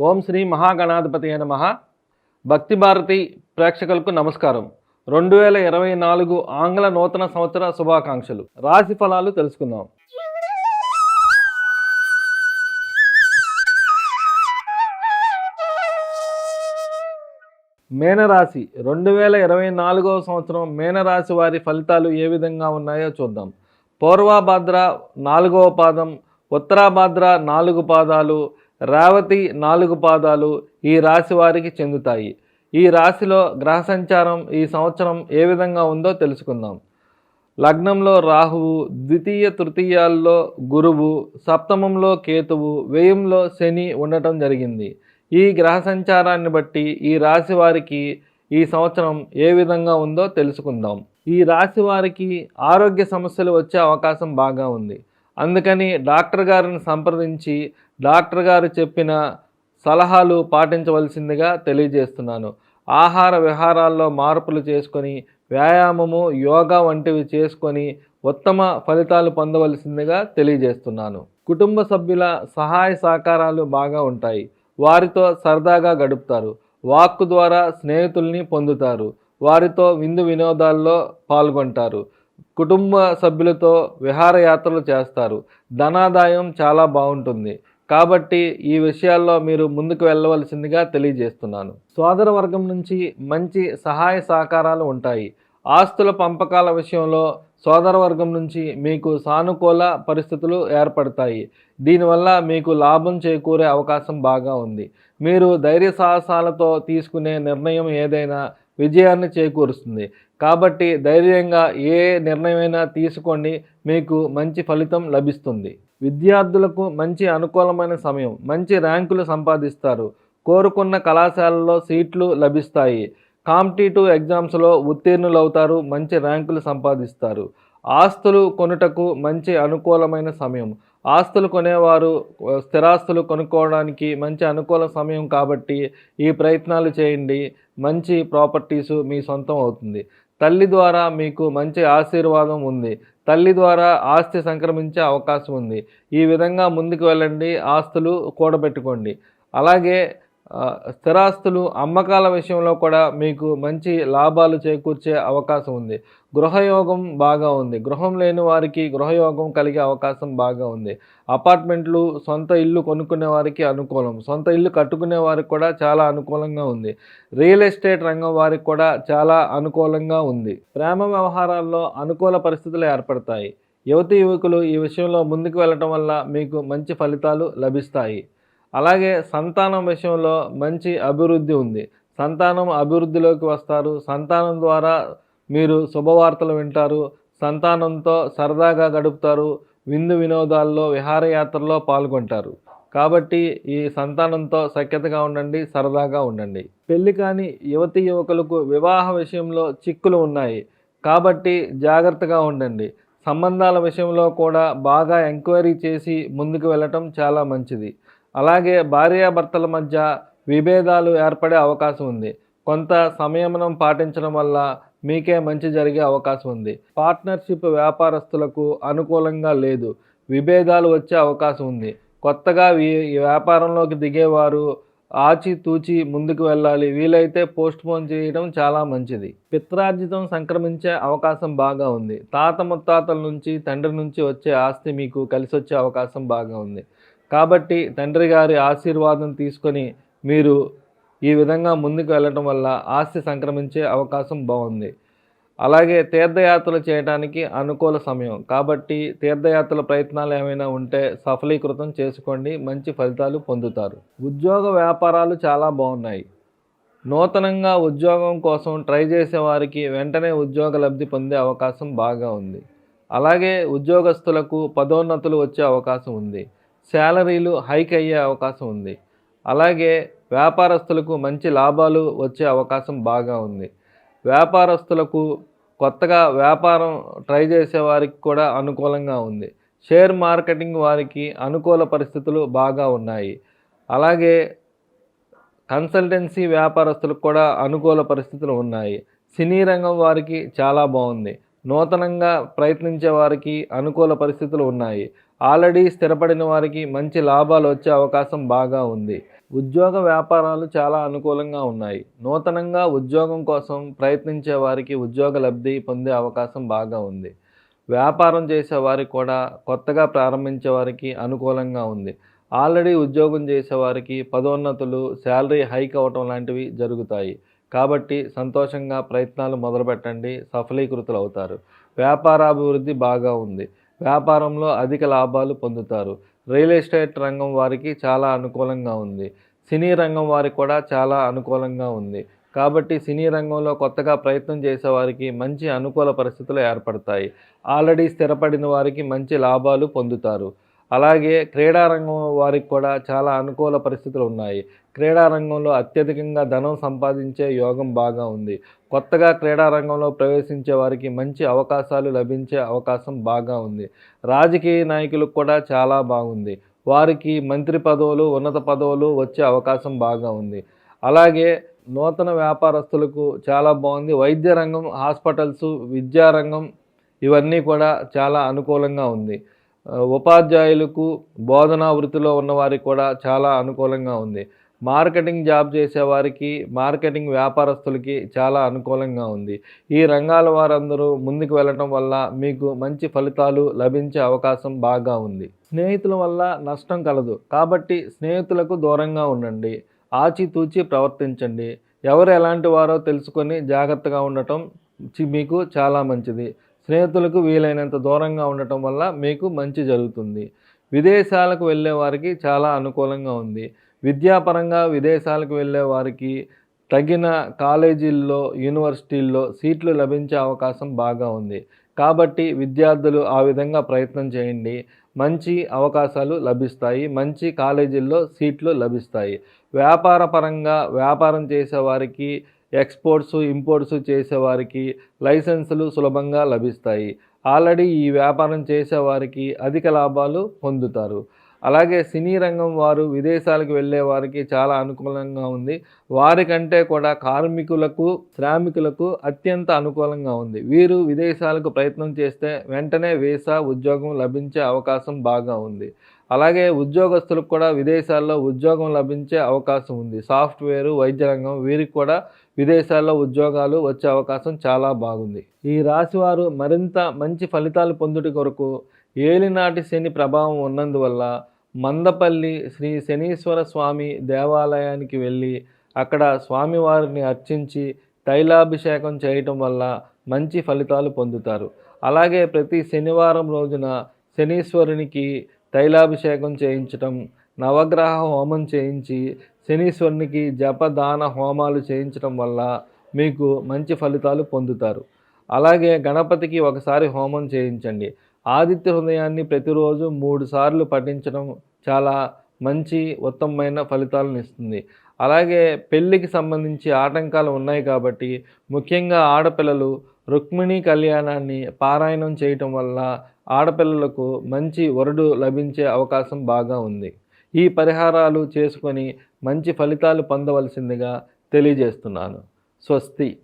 ఓం శ్రీ మహాగణాధిపతి నమ. భక్తి భారతి ప్రేక్షకులకు నమస్కారం. రెండు వేల ఇరవై నాలుగు ఆంగ్ల నూతన సంవత్సర శుభాకాంక్షలు. రాశి ఫలాలు తెలుసుకుందాం. మేనరాశి. రెండు వేల ఇరవై నాలుగవ సంవత్సరం మేనరాశి వారి ఫలితాలు ఏ విధంగా ఉన్నాయో చూద్దాం. పూర్వభద్ర నాలుగవ పాదం ఉత్తరాభద్ర నాలుగు పాదాలు రేవతి నాలుగు పాదాలు ఈ రాశి వారికి చెందుతాయి. ఈ రాశిలో గ్రహ సంచారం ఈ సంవత్సరం ఏ విధంగా ఉందో తెలుసుకుందాం. లగ్నంలో రాహువు ద్వితీయ తృతీయాల్లో గురువు సప్తమంలో కేతువు వ్యయంలో శని ఉండటం జరిగింది. ఈ గ్రహ సంచారాన్ని బట్టి ఈ రాశి వారికి ఈ సంవత్సరం ఏ విధంగా ఉందో తెలుసుకుందాం. ఈ రాశి వారికి ఆరోగ్య సమస్యలు వచ్చే అవకాశం బాగా ఉంది. అందుకని డాక్టర్ గారిని సంప్రదించి డాక్టర్ గారు చెప్పిన సలహాలు పాటించవలసిందిగా తెలియజేస్తున్నాను. ఆహార విహారాల్లో మార్పులు చేసుకొని వ్యాయామము యోగా వంటివి చేసుకొని ఉత్తమ ఫలితాలు పొందవలసిందిగా తెలియజేస్తున్నాను. కుటుంబ సభ్యుల సహాయ సహకారాలు బాగా ఉంటాయి. వారితో సరదాగా గడుపుతారు. వాక్కు ద్వారా స్నేహితుల్ని పొందుతారు. వారితో విందు వినోదాల్లో పాల్గొంటారు. కుటుంబ సభ్యులతో విహారయాత్రలు చేస్తారు. ధనాదాయం చాలా బాగుంటుంది. కాబట్టి ఈ విషయాల్లో మీరు ముందుకు వెళ్ళవలసిందిగా తెలియజేస్తున్నాను. సోదర వర్గం నుంచి మంచి సహాయ సహకారాలు ఉంటాయి. ఆస్తుల పంపకాల విషయంలో సోదర వర్గం నుంచి మీకు సానుకూల పరిస్థితులు ఏర్పడతాయి. దీనివల్ల మీకు లాభం చేకూరే అవకాశం బాగా ఉంది. మీరు ధైర్య సాహసాలతో తీసుకునే నిర్ణయం ఏదైనా విజయాన్ని చేకూరుస్తుంది. కాబట్టి ధైర్యంగా ఏ నిర్ణయమైనా తీసుకోండి. మీకు మంచి ఫలితం లభిస్తుంది. విద్యార్థులకు మంచి అనుకూలమైన సమయం మంచి ర్యాంకులు సంపాదిస్తారు. కోరుకున్న కళాశాలలో సీట్లు లభిస్తాయి. కాంపిటేటివ్ ఎగ్జామ్స్లో ఉత్తీర్ణులు అవుతారు మంచి ర్యాంకులు సంపాదిస్తారు. ఆస్తులు కొనుటకు మంచి అనుకూలమైన సమయం. ఆస్తులు కొనేవారు స్థిరాస్తులు కొనుక్కోవడానికి మంచి అనుకూల సమయం కాబట్టి ఈ ప్రయత్నాలు చేయండి. మంచి ప్రాపర్టీసు మీ సొంతం అవుతుంది. తల్లి ద్వారా మీకు మంచి ఆశీర్వాదం ఉంది. తల్లి ద్వారా ఆస్తి సంక్రమించే అవకాశం ఉంది. ఈ విధంగా ముందుకు వెళ్ళండి ఆస్తులు కూడబెట్టుకోండి. అలాగే స్థిరాస్తులు అమ్మకాల విషయంలో కూడా మీకు మంచి లాభాలు చేకూర్చే అవకాశం ఉంది. గృహయోగం బాగా ఉంది. గృహం లేని వారికి గృహయోగం కలిగే అవకాశం బాగా ఉంది. అపార్ట్మెంట్లు సొంత ఇల్లు కొనుక్కునే వారికి అనుకూలం. సొంత ఇల్లు కట్టుకునే వారికి కూడా చాలా అనుకూలంగా ఉంది. రియల్ ఎస్టేట్ రంగం వారికి కూడా చాలా అనుకూలంగా ఉంది. ప్రేమ వ్యవహారాల్లో అనుకూల పరిస్థితులు ఏర్పడతాయి. యువతి యువకులు ఈ విషయంలో ముందుకు వెళ్ళటం వల్ల మీకు మంచి ఫలితాలు లభిస్తాయి. అలాగే సంతానం విషయంలో మంచి అభివృద్ధి ఉంది. సంతానం అభివృద్ధిలోకి వస్తారు. సంతానం ద్వారా మీరు శుభవార్తలు వింటారు. సంతానంతో సరదాగా గడుపుతారు. విందు వినోదాల్లో విహారయాత్రలో పాల్గొంటారు. కాబట్టి ఈ సంతానంతో సఖ్యతగా ఉండండి సరదాగా ఉండండి. పెళ్ళి కాని యువతి యువకులకు వివాహ విషయంలో చిక్కులు ఉన్నాయి. కాబట్టి జాగ్రత్తగా ఉండండి. సంబంధాల విషయంలో కూడా బాగా ఎంక్వైరీ చేసి ముందుకు వెళ్ళటం చాలా మంచిది. అలాగే భార్యాభర్తల మధ్య విభేదాలు ఏర్పడే అవకాశం ఉంది. కొంత సంయమనం పాటించడం వల్ల మీకే మంచి జరిగే అవకాశం ఉంది. పార్ట్నర్షిప్ వ్యాపారస్తులకు అనుకూలంగా లేదు. విభేదాలు వచ్చే అవకాశం ఉంది. కొత్తగా ఈ ఈ వ్యాపారంలోకి దిగేవారు ఆచితూచి ముందుకు వెళ్ళాలి. వీలైతే పోస్ట్ పోన్ చేయడం చాలా మంచిది. పిత్రార్జితం సంక్రమించే అవకాశం బాగా ఉంది. తాత ముత్తాతల నుంచి తండ్రి నుంచి వచ్చే ఆస్తి మీకు కలిసి వచ్చే అవకాశం బాగా ఉంది. కాబట్టి తండ్రి గారి ఆశీర్వాదం తీసుకొని మీరు ఈ విధంగా ముందుకు వెళ్ళటం వల్ల ఆస్తి సంక్రమించే అవకాశం బాగుంది. అలాగే తీర్థయాత్రలు చేయడానికి అనుకూల సమయం. కాబట్టి తీర్థయాత్రల ప్రయత్నాలు ఏమైనా ఉంటే సఫలీకృతం చేసుకోండి. మంచి ఫలితాలు పొందుతారు. ఉద్యోగ వ్యాపారాలు చాలా బాగున్నాయి. నూతనంగా ఉద్యోగం కోసం ట్రై చేసే వారికి వెంటనే ఉద్యోగ లబ్ధి పొందే అవకాశం బాగా ఉంది. అలాగే ఉద్యోగస్తులకు పదోన్నతులు వచ్చే అవకాశం ఉంది. శాలరీలు హైక్ అయ్యే అవకాశం ఉంది. అలాగే వ్యాపారస్తులకు మంచి లాభాలు వచ్చే అవకాశం బాగా ఉంది. వ్యాపారస్తులకు కొత్తగా వ్యాపారం ట్రై చేసే వారికి కూడా అనుకూలంగా ఉంది. షేర్ మార్కెటింగ్ వారికి అనుకూల పరిస్థితులు బాగా ఉన్నాయి. అలాగే కన్సల్టెన్సీ వ్యాపారస్తులకు కూడా అనుకూల పరిస్థితులు ఉన్నాయి. సినీ రంగం వారికి చాలా బాగుంది. నూతనంగా ప్రయత్నించే వారికి అనుకూల పరిస్థితులు ఉన్నాయి. ఆల్రెడీ స్థిరపడిన వారికి మంచి లాభాలు వచ్చే అవకాశం బాగా ఉంది. ఉద్యోగ వ్యాపారాలు చాలా అనుకూలంగా ఉన్నాయి. నూతనంగా ఉద్యోగం కోసం ప్రయత్నించే వారికి ఉద్యోగ లబ్ధి పొందే అవకాశం బాగా ఉంది. వ్యాపారం చేసేవారికి కూడా కొత్తగా ప్రారంభించే వారికి అనుకూలంగా ఉంది. ఆల్రెడీ ఉద్యోగం చేసేవారికి పదోన్నతులు శాలరీ హైక్ అవ్వటం లాంటివి జరుగుతాయి. కాబట్టి సంతోషంగా ప్రయత్నాలు మొదలుపెట్టండి. సఫలీకృతులు అవుతారు. వ్యాపారాభివృద్ధి బాగా ఉంది. వ్యాపారంలో అధిక లాభాలు పొందుతారు. రియల్ ఎస్టేట్ రంగం వారికి చాలా అనుకూలంగా ఉంది. సినీ రంగం వారికి కూడా చాలా అనుకూలంగా ఉంది. కాబట్టి సినీ రంగంలో కొత్తగా ప్రయత్నం చేసే వారికి మంచి అనుకూల పరిస్థితులు ఏర్పడతాయి. ఆల్రెడీ స్థిరపడిన వారికి మంచి లాభాలు పొందుతారు. అలాగే క్రీడారంగం వారికి కూడా చాలా అనుకూల పరిస్థితులు ఉన్నాయి. క్రీడారంగంలో అత్యధికంగా ధనం సంపాదించే యోగం బాగా ఉంది. కొత్తగా క్రీడారంగంలో ప్రవేశించే వారికి మంచి అవకాశాలు లభించే అవకాశం బాగా ఉంది. రాజకీయ నాయకులకు కూడా చాలా బాగుంది. వారికి మంత్రి పదవులు ఉన్నత పదవులు వచ్చే అవకాశం బాగా ఉంది. అలాగే నూతన వ్యాపారస్తులకు చాలా బాగుంది. వైద్య రంగం హాస్పిటల్స్ విద్యారంగం ఇవన్నీ కూడా చాలా అనుకూలంగా ఉంది. ఉపాధ్యాయులకు బోధనా వృత్తిలో ఉన్నవారికి కూడా చాలా అనుకూలంగా ఉంది. మార్కెటింగ్ జాబ్ చేసేవారికి మార్కెటింగ్ వ్యాపారస్తులకి చాలా అనుకూలంగా ఉంది. ఈ రంగాల వారందరూ ముందుకు వెళ్ళటం వల్ల మీకు మంచి ఫలితాలు లభించే అవకాశం బాగా ఉంది. స్నేహితుల వల్ల నష్టం కలదు. కాబట్టి స్నేహితులకు దూరంగా ఉండండి. ఆచితూచి ప్రవర్తించండి. ఎవరు ఎలాంటి వారో తెలుసుకొని జాగ్రత్తగా ఉండటం చి- మీకు చాలా మంచిది. స్నేహితులకు వీలైనంత దూరంగా ఉండటం వల్ల మీకు మంచి జరుగుతుంది. విదేశాలకు వెళ్ళే వారికి చాలా అనుకూలంగా ఉంది. విద్యాపరంగా విదేశాలకు వెళ్ళే వారికి తగిన కాలేజీల్లో యూనివర్సిటీల్లో సీట్లు లభించే అవకాశం బాగా ఉంది. కాబట్టి విద్యార్థులు ఆ విధంగా ప్రయత్నం చేయండి. మంచి అవకాశాలు లభిస్తాయి. మంచి కాలేజీల్లో సీట్లు లభిస్తాయి. వ్యాపార పరంగా వ్యాపారం చేసేవారికి ఎక్స్పోర్ట్స్ ఇంపోర్ట్స్ చేసేవారికి లైసెన్సులు సులభంగా లభిస్తాయి. ఆల్రెడీ ఈ వ్యాపారం చేసేవారికి అధిక లాభాలు పొందుతారు. అలాగే సినీ రంగం వారు విదేశాలకు వెళ్ళే వారికి చాలా అనుకూలంగా ఉంది. వారికంటే కూడా కార్మికులకు శ్రామికులకు అత్యంత అనుకూలంగా ఉంది. వీరు విదేశాలకు ప్రయత్నం చేస్తే వెంటనే వీసా ఉద్యోగం లభించే అవకాశం బాగా ఉంది. అలాగే ఉద్యోగస్తులకు కూడా విదేశాల్లో ఉద్యోగం లభించే అవకాశం ఉంది. సాఫ్ట్వేర్ వైద్య రంగం వీరికి కూడా విదేశాల్లో ఉద్యోగాలు వచ్చే అవకాశం చాలా బాగుంది. ఈ రాశివారు మరింత మంచి ఫలితాలు పొందుటి కొరకు ఏలినాటి శని ప్రభావం ఉన్నందువల్ల మందపల్లి శ్రీ శనీశ్వర స్వామి దేవాలయానికి వెళ్ళి అక్కడ స్వామివారిని అర్చించి తైలాభిషేకం చేయటం వల్ల మంచి ఫలితాలు పొందుతారు. అలాగే ప్రతి శనివారం రోజున శనీశ్వరునికి తైలాభిషేకం చేయించటం నవగ్రహ హోమం చేయించి శనీశ్వరునికి జపదాన హోమాలు చేయించటం వల్ల మీకు మంచి ఫలితాలు పొందుతారు. అలాగే గణపతికి ఒకసారి హోమం చేయించండి. ఆదిత్య హృదయాన్ని ప్రతిరోజు మూడు సార్లు పఠించడం చాలా మంచి ఉత్తమమైన ఫలితాలను ఇస్తుంది. అలాగే పెళ్ళికి సంబంధించి ఆటంకాలు ఉన్నాయి కాబట్టి ముఖ్యంగా ఆడపిల్లలు రుక్మిణీ కళ్యాణాన్ని పారాయణం చేయటం వల్ల ఆడపిల్లలకు మంచి వరుడు లభించే అవకాశం బాగా ఉంది. ఈ పరిహారాలు చేసుకొని మంచి ఫలితాలు పొందవలసిందిగా తెలియజేస్తున్నాను. స్వస్తి.